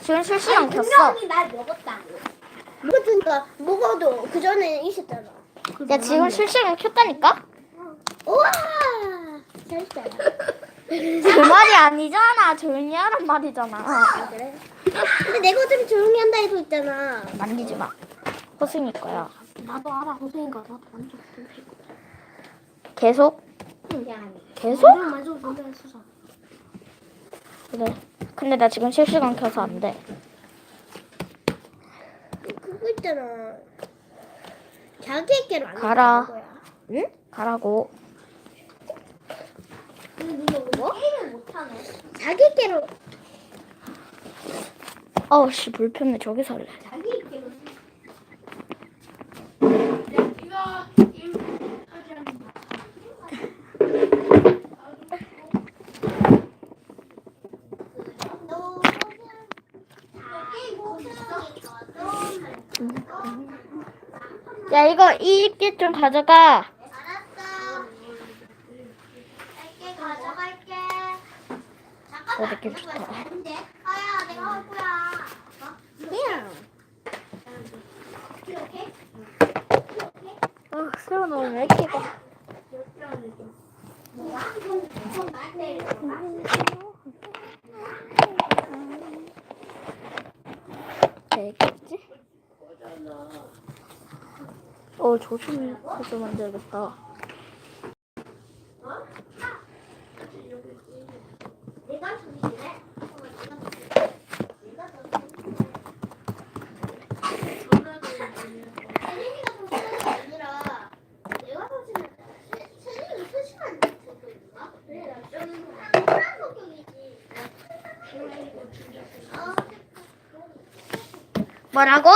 지금 실시간 켰어. 분명히 날 먹었다고. 먹었으니까 먹어도 그 전에 있었잖아. 야 지금 실시간 켰다니까? 우와 잘했어요. 그 말이 아니잖아. 조용히 하란 말이잖아. 아, 그래? 근데 내가 좀 조용히 한다 해도 있잖아. 만지지 마. 호승이 거야. 나도 알아 호수니까 나도 만져 좀 되고. 계속? 야 계속? 만져 좀 했어. 그래. 근데 나 지금 실시간 켜서 안 돼. 그거 있잖아. 자기애끼로 안 가라. 거야. 응? 가라고. 근데 뭐? 게임을 못하네. 자기애끼로 어우 씨 불편해. 저기서 할래. 자기 야 이거 이입기 좀 가져가. 알았어. 갈게 가져갈게. 어, 느낌 좋다. 아야 내가 할 거야. 그냥. 이렇게? 어, 새로 너무 왜 이렇게 가? 뭐야? 나한테 이거? 어게아 니라 내가 조심해. 세린이가 조심하는 게 아니라 그래 나 저는 사람 성격이지. 어, 뭐라고?